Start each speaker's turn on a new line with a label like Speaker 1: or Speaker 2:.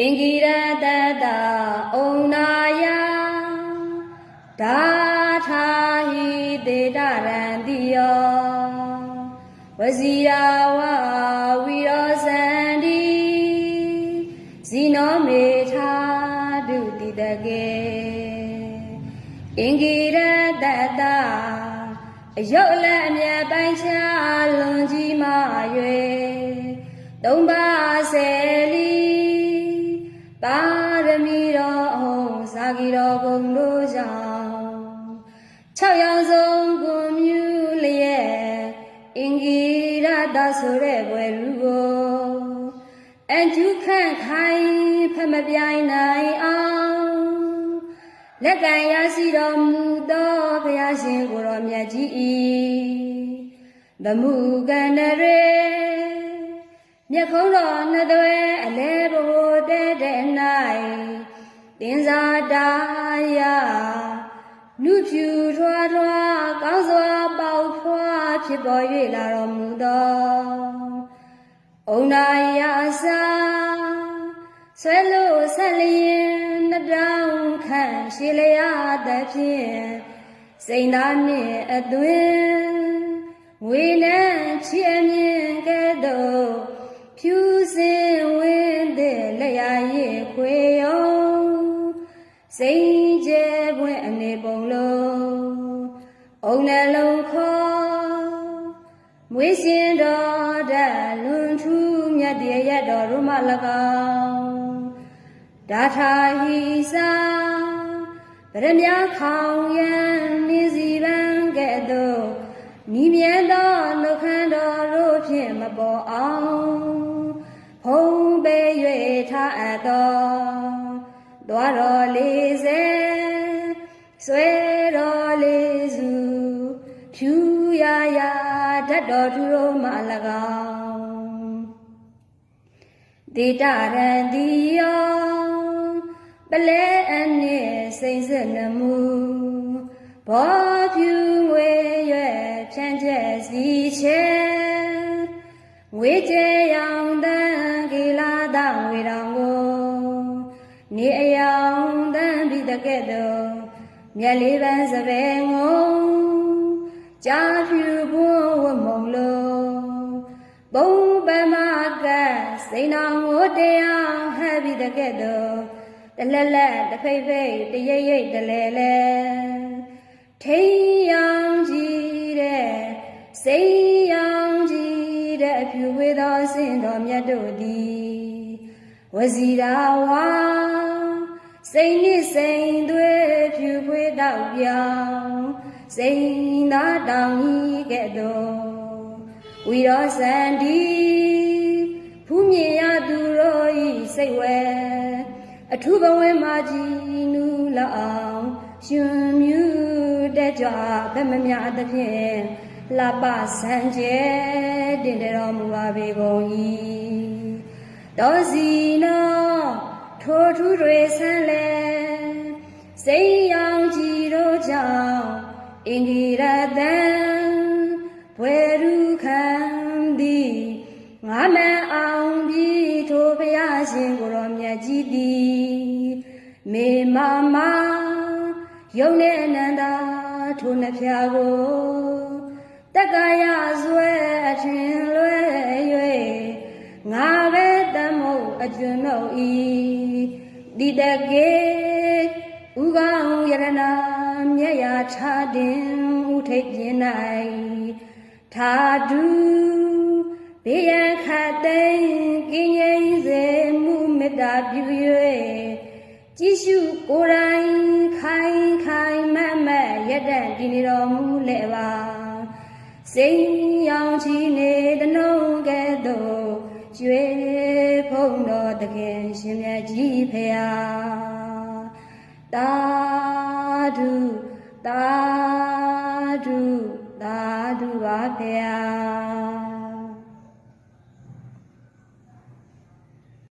Speaker 1: အင်္ဂိရတတဩနာယဒါထာဟိတေတရံတိယောဝစီရာဝဝီရောစန္ဒီဇီနောမေထာဒုတိတကေအင်္ဂိရတတအယုတ်လည်းအမြတ်ပိုင်းခြားလွန်ကြီးမ၍သုံးပါဆယ်လီ ပါရမီတော်အဟုံးစာကီတော်ဘုံတို့ကြောင့်၆ရောင်စုံကွန်မြူလျက်အင်္ဂိရတဆိုတဲ့ဘွယ်လူကိုအကျုခန့်ခိုင်ဖမပြိုင်နိုင်အောင်လက်ကံရရှိတော်မူသောဘုရားရှင်ကိုယ်တော်မြတ်ကြီးဤဗမှုကန္နရေမြက်ခုံးတော်နှစ်သွဲအလဲဘိုးတဲ့တဲ့၌ တင်စာတာယလူဖြူထွားထွားကောင်းစွာပေါဖွားဖြစ်ပေါ်၍လာတော်မူသောဩနာယစာဆွဲလို့ဆက်လျင်နှစ်တောင်ခန့်ရှည်လျာသဖြင့်စိန်သားနှင့်အသွင်ဝေနံချီအမြင်ကဲ့သို့ဖြူစင်ဝင်းတဲ့လက်ရရဲ့ခွေရော စိန်ကျဲပွင့်အနေပုံလုံးအုံနှလုံးခေါ်မွေးရှင်တော်ဓာတ်လွန်ထူးမြတ်တည်းရတော်ရမ၎င်းဒါထာဟိစာဗရမ ्या ခေါင်ရန်နေစီပန်းကဲ့သို့မိမြတ်သောနှုတ်ခမ်းတော်တို့ဖြင့်မပေါ်အောင်ဖုံးပေ၍ထားအပ်သော သွားတော်လေးစေဆွဲတော်လေးစုဖြူရရဓာတ်တော်သူတို့မှ၎င်းဒေတာရန်ဒီယောပလဲအနှင့်စိမ့်ဆက်နမူဘောဖြူငွေရွယ်ဖြန့်ကျက်စီချဲငွေကျရောင်တန်ဂီလာတငွေတော်ကို နေအယောင်တန်ပြီးတကဲ့သို့မြက်လေးပန်းစပယ်ငုံကြာဖြူဘွန်းဝမုံလုံးဘုံပမကစိန်တော်ငိုတရားဟပ်ပြီးတကဲ့သို့တလက်လက်တဖိတ်ဖိတ်တရိပ်ရိပ်တလဲလဲထိန်ရောင်ကြည့်တဲ့စိန်ရောင်ကြည့်တဲ့အဖြူဝေသောစင်တော်မြတ်တို့သည် ဝစီရာဝါစိန်နှင့်စိန်သွေးဖြူဖွေးတောက်ပြောင်းစိန်သာတောင်ကြီးကဲ့သို့ဝီရောစန္ဒီဖူးမြင်ရသူတို့ဤစိတ်ဝဲအထူးဘဝမှာကြည်နူးလောက်အောင်ရှင်မြူတဲ့ကြဗမမြအသဖြင့်လှပဆန်းကျဲတင်တော်မူပါပေကုန်၏ တောစီနောထိုထူးတွေဆန်းလဲစိတ်ရောင်ကြည်တို့ကြောင့်အင်္ဂိရတံဘွယ်ရူခံသည်ငါမန်အောင်ပြီးထိုဘုရားရှင်ကိုယ်တော်မြတ်ကြီးသည်မေမမယုံနဲ့အနန္တာထိုနှဖျားကိုတက္ကရာဇွဲအထင်လွဲ၍ငါပဲတမုတ် အကျွန်းတို့ဤတိတကေဥကောင်းယရနာမြတ်ရာထားတင်ဥထိပ်ပြင်း၌သာဓုဘေးရန်ခတ်သိမ်းကင်းငြိမ်းစေမှုမေတ္တာပြု၍ကြည်ရှုကိုယ်တိုင်ခိုင်ခိုင်မတ်မတ်ရတ္တတည်နေတော်မူလေပါစိန်ရောင်ချီနေတနှုံကဲ့သို့ကျွေးဖုံတော်တ ခင်ရှင်မြတ်ကြီးဖရာတာဓုတာဓုတာဓုပါဖရာ